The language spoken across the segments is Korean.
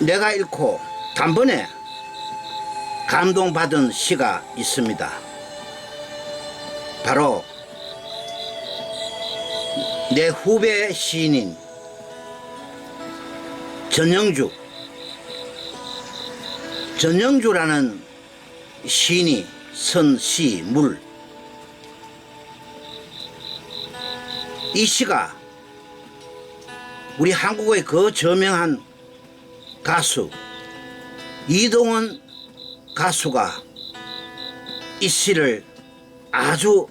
내가 읽고 단번에 감동받은 시가 있습니다. 바로 내 후배 시인인 전영주 전영주라는 시인이 쓴시 물. 이 시가 우리 한국의 그 저명한 가수 이동원 가수가 이 시를 아주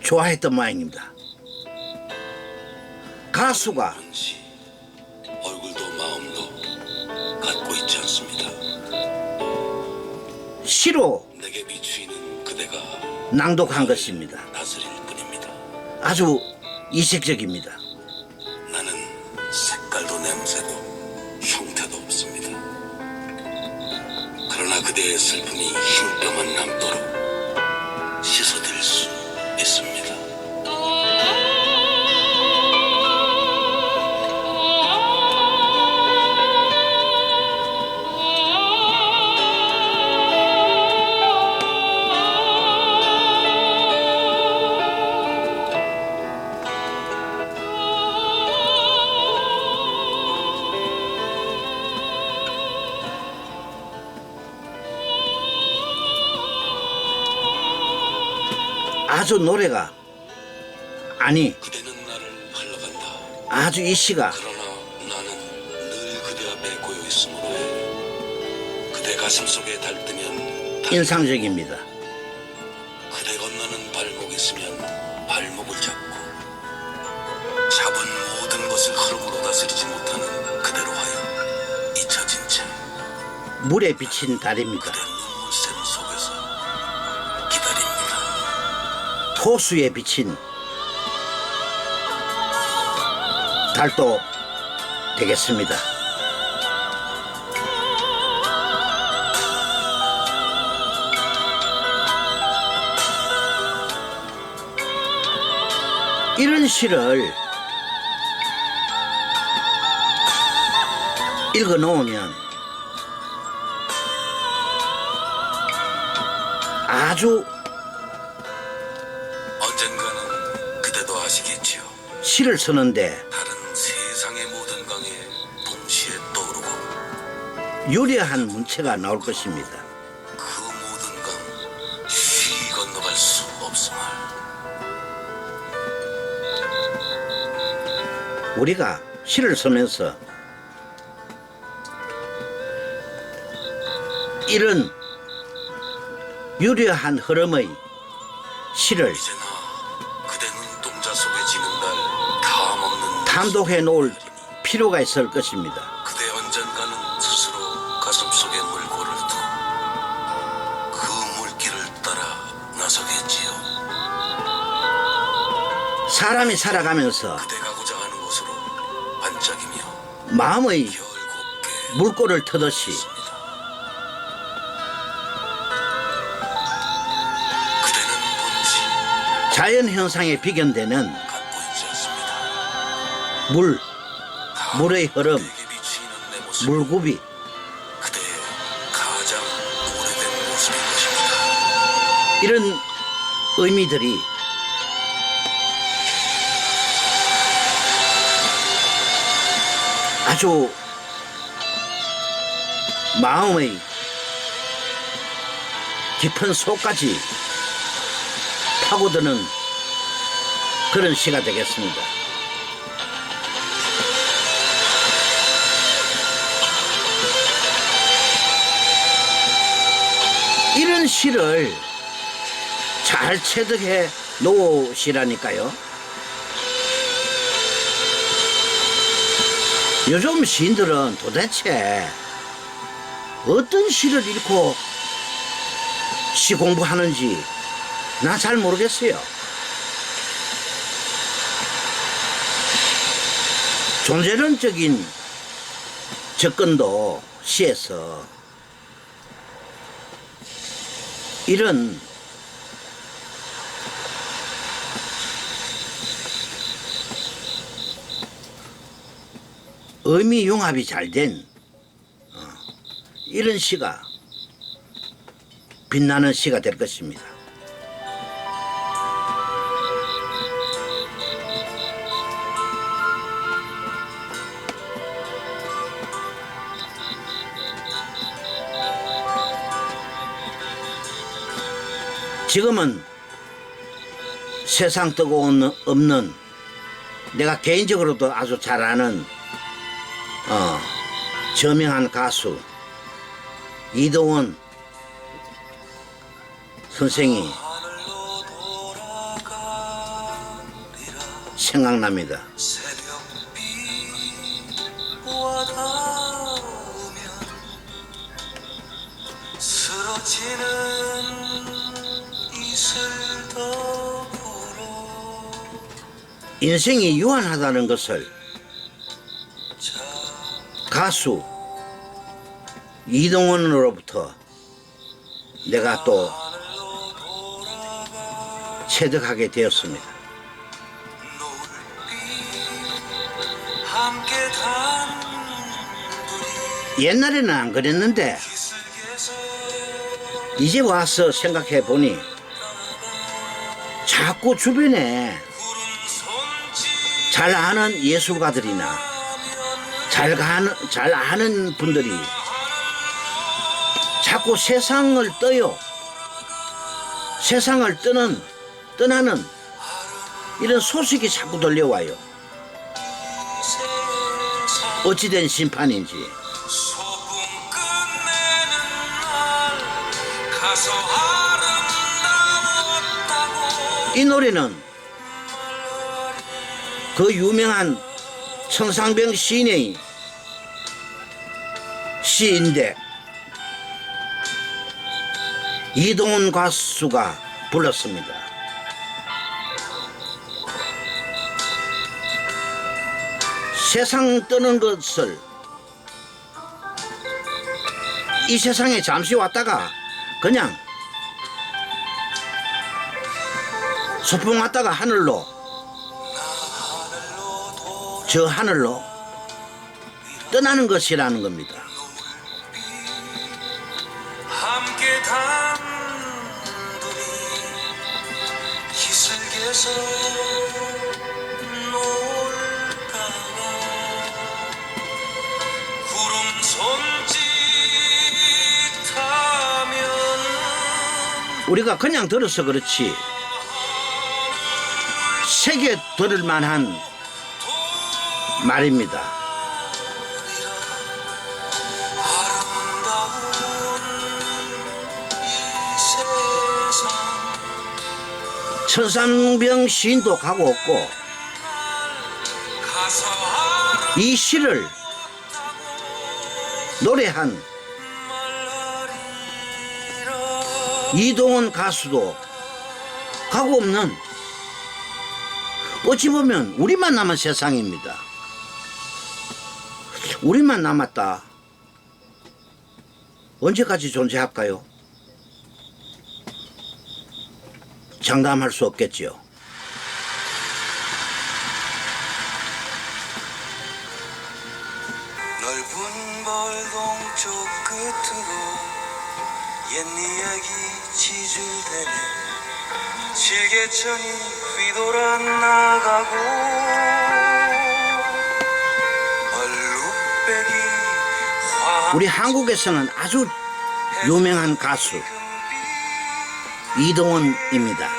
좋아했던 모양입니다. 가수가 씨 얼굴도 마음도 갖고 있지 않습니다. 시로 낭독한 것입니다. 아주 이색적입니다. 아주 노래가 아니. 아주 이 시가 인상적입니다. 그대 건너는 발목 있으면 발목을 잡고 잡은 모든 것을 흐름으로 다스리지 못하는 그대로 하여 잊혀진 채 물에 비친 달입니다. 토수에 비친 달도 되겠습니다. 이런 시를 읽어 놓으면 아주 시를 쓰는데 다른 세상의 모든 강에 동시에 떠오르고 유려한 문체가 나올 것입니다. 그 모든 강 쉬이 건너갈 수 없음을 우리가 시를 쓰면서 이런 유려한 흐름의 시를 이제 나 탐독해 놓을 필요가 있을 것입니다. 그대 언젠가는 스스로 가슴속에 물고를 두그 물길을 따라 나서겠지요 사람이 살아가면서 그대 가고자 하는 곳으로 반짝이며 마음의 물꼬를 터듯이 그대는 뭔지 자연 현상에 비견되는 물, 물의 흐름, 것입니다 이런 의미들이 아주 마음의 깊은 속까지 파고드는 그런 시가 되겠습니다. 시를 잘 체득해 놓으시라니까요. 요즘 시인들은 도대체 어떤 시를 읽고 시 공부하는지 나 잘 모르겠어요. 존재론적인 접근도 시에서 이런 의미 융합이 잘된 어, 이런 시가 빛나는 시가 될 것입니다. 지금은 세상 뜨거운 없는 내가 개인적으로도 아주 잘 아는 어, 저명한 가수 이동원 선생이 생각납니다. 인생이 유한하다는 것을 자 가수 이동원으로부터 내가 또 체득하게 되었습니다. 옛날에는 안 그랬는데 이제 와서 생각해 보니 자꾸 주변에 잘 아는 예술가들이나 잘 가는 잘 아는 분들이 자꾸 세상을 떠요. 세상을 떠는 떠나는 이런 소식이 자꾸 들려와요. 어찌된 심판인지 이 노래는 그 유명한 청상병 시인의 시인데 이동훈 가수가 불렀습니다. 세상 떠는 것을 이 세상에 잠시 왔다가 그냥 소풍 왔다가 하늘로 저 하늘로 떠나는 것이라는 겁니다. 우리가 그냥 들어서 그렇지 새겨 들을 만한 말입니다. 천상병 시인도 가고 없고 이 시를 노래한 이동원 가수도 가고 없는 어찌 보면 우리만 남은 세상입니다. 우리만 남았다. 언제까지 존재할까요? 장담할 수 없겠지요. 넓은 벌동 쪽 끝으로 옛 이야기 지줄대네 지게천이 휘돌아 나가고 우리 한국에서는 아주 유명한 가수 이동원입니다.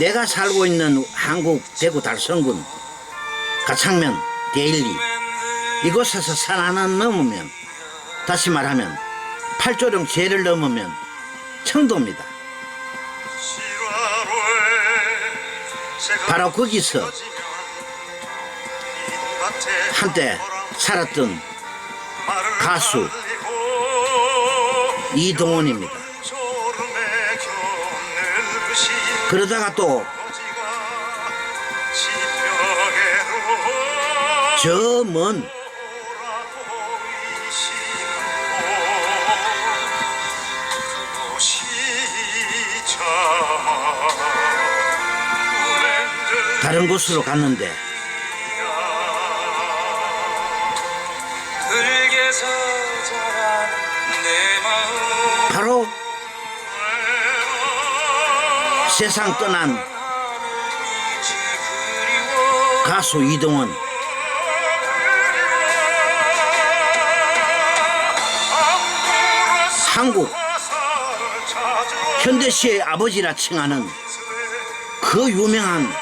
내가 살고 있는 한국 대구 달성군 가창면 데일리 이곳에서 산 하나 넘으면 다시 말하면 팔조령 제를 넘으면 청도입니다. 바로 거기서 한때 살았던 가수 이동원입니다. 그러다가 또 저 먼 다른 곳으로 갔는데 세상 떠난 가수 이동원 한국 현대시의 아버지라 칭하는 그 유명한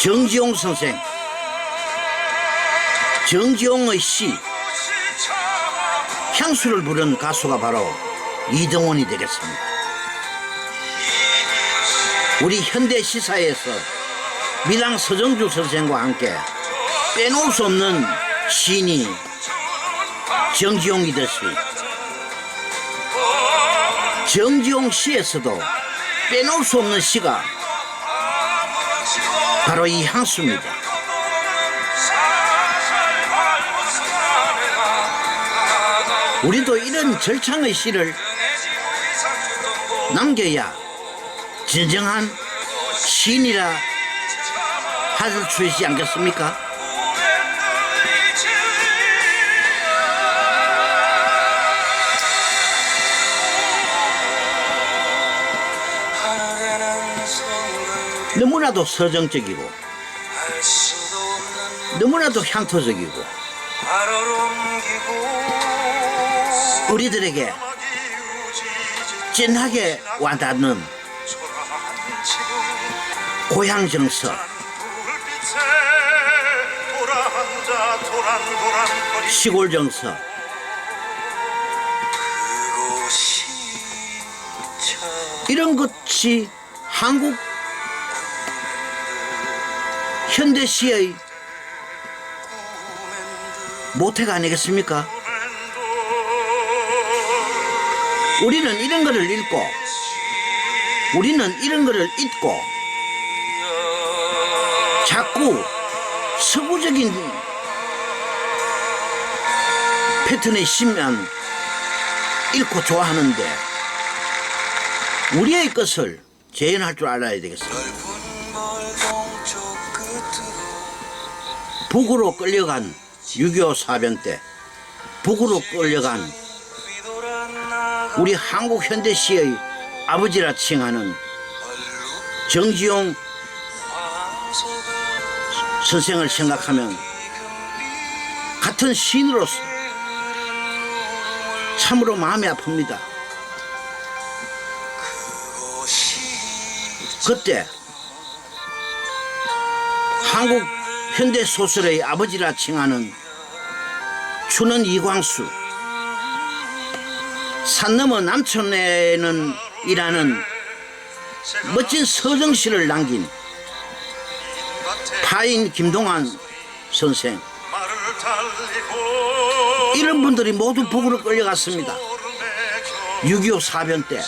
정지용 선생. 정지용의 시 향수를 부른 가수가 바로 이동원이 되겠습니다. 우리 현대 시사에서 미랑 서정주 선생과 함께 빼놓을 수 없는 시인이 정지용이듯이 정지용 시에서도 빼놓을 수 없는 시가 바로 이 향수입니다. 우리도 이런 절창의 시를 남겨야 진정한 시인이라 할수 있지 않겠습니까? 너무나도 서정적이고 너무나도 향토적이고 우리들에게 진하게 와닿는 고향 정서 시골 정서 이런 것이 한국 현대시의 모태가 아니겠습니까? 우리는 이런 거를 읽고 우리는 이런 거를 잊고 자꾸 서구적인 패턴의 시면 읽고 좋아하는데 우리의 것을 재현할 줄 알아야 끝으로 북으로 끌려간 6.25 사변 때 북으로 끌려간 우리 한국 현대시의 아버지라 칭하는 정지용 선생을 생각하면 같은 시인으로서 참으로 마음이 아픕니다. 그때 한국 현대 소설의 아버지라 칭하는 추는 이광수 산 너머 남촌에는 일하는 멋진 서정시를 남긴 파인 김동환 선생 이런 분들이 모두 북으로 끌려갔습니다. 6.25 사변 때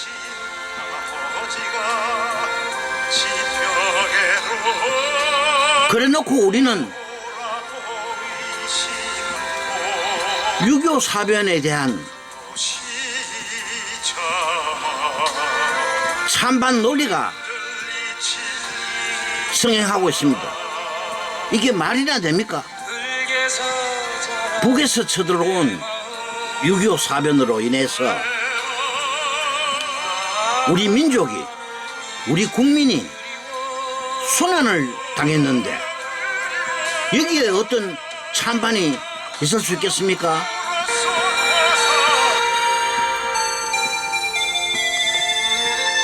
그래 놓고 우리는 6.25 사변에 대한 찬반 논리가 성행하고 있습니다. 이게 말이나 됩니까? 북에서 쳐들어온 6.25 사변으로 인해서 우리 민족이, 우리 국민이 순환을 당했는데 여기에 어떤 찬반이 있을 수 있겠습니까?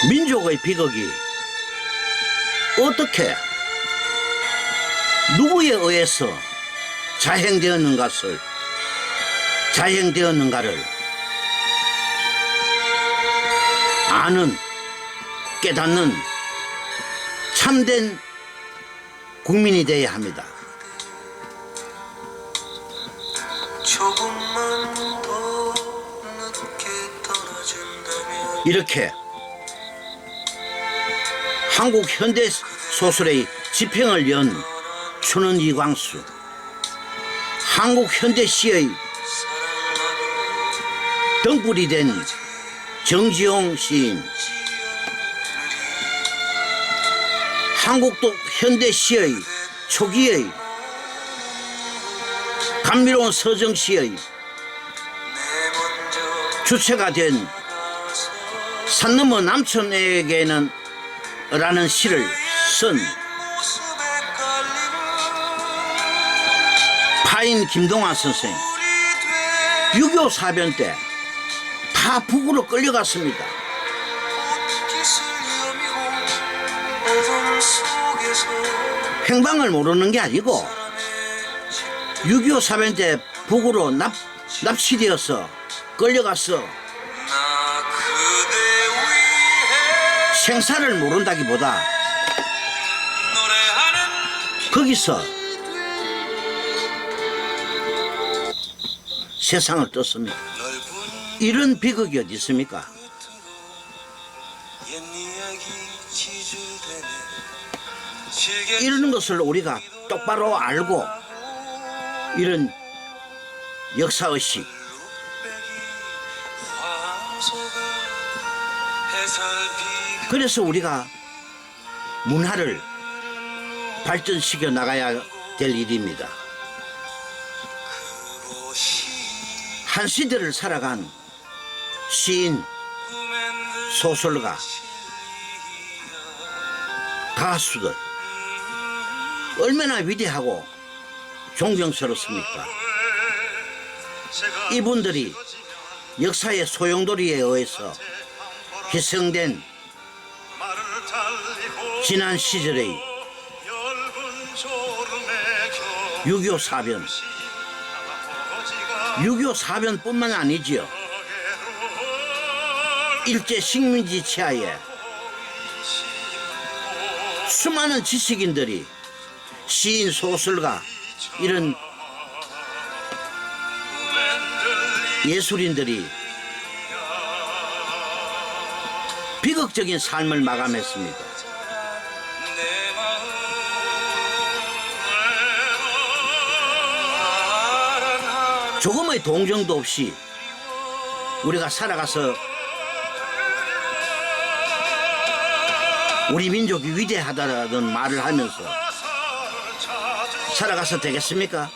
민족의 비극이 어떻게 누구에 의해서 자행되었는가를 자행되었는가를 아는 깨닫는 참된 국민이 되어야 합니다. 이렇게 한국 현대 소설의 지평을 연 추는 이광수. 한국 현대 시의 등불이 된 정지용 시인. 한국도 현대 시의 초기의 감미로운 서정 시의 내 먼저 주체가 된산 너머 남촌에게는 라는 시를 쓴 파인 김동완 선생 우리 돼6.25 사변 때 다 북으로 끌려갔습니다. 행방을 모르는 게 아니고 사람의 6.25 사변 때 북으로 납, 납치되어서 끌려갔어. 생사를 모른다기보다 거기서 세상을 떴습니다. 이런 비극이 어디 있습니까? 이러는 것을 우리가 똑바로 알고 이런 역사의식 그래서 우리가 문화를 발전시켜 나가야 될 일입니다. 한 시대를 살아간 시인, 소설가, 가수들 얼마나 위대하고 존경스럽습니까? 이분들이 역사의 소용돌이에 의해서 희생된 지난 시절의 6.25 사변 6.25 사변뿐만 아니지요 일제 식민지 치하에 수많은 지식인들이 시인 소설가 이런 예술인들이 비극적인 삶을 마감했습니다. 조금의 동정도 없이 우리가 살아가서 우리 민족이 위대하다는 말을 하면서 살아가서 되겠습니까?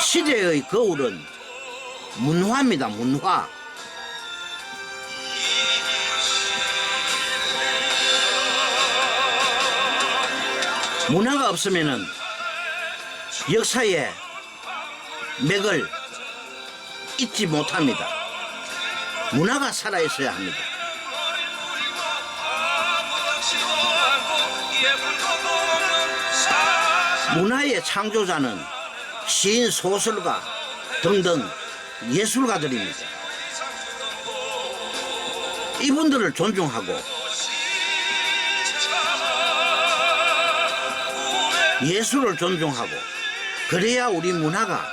시대의 거울은 문화입니다, 문화. 문화가 없으면은 역사의 맥을 잊지 못합니다. 문화가 살아있어야 합니다. 문화의 창조자는 시인, 소설가 등등 예술가들입니다. 이분들을 존중하고 예술을 존중하고 그래야 우리 문화가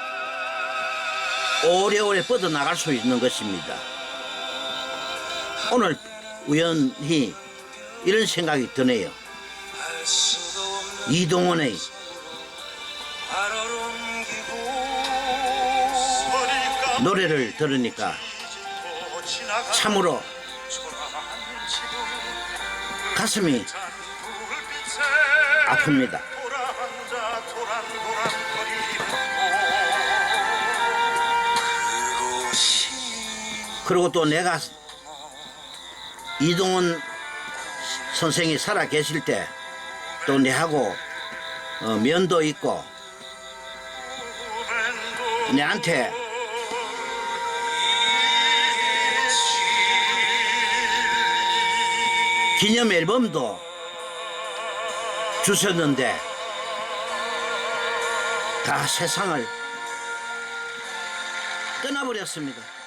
오래오래 뻗어나갈 수 있는 것입니다. 오늘 우연히 이런 생각이 드네요. 이동원의 노래를 들으니까 참으로 가슴이 아픕니다. 그리고 또 내가 이동원 선생이 살아 계실 때 또 내하고 어, 면도 있고 내한테 기념 앨범도 주셨는데 다 세상을 떠나버렸습니다.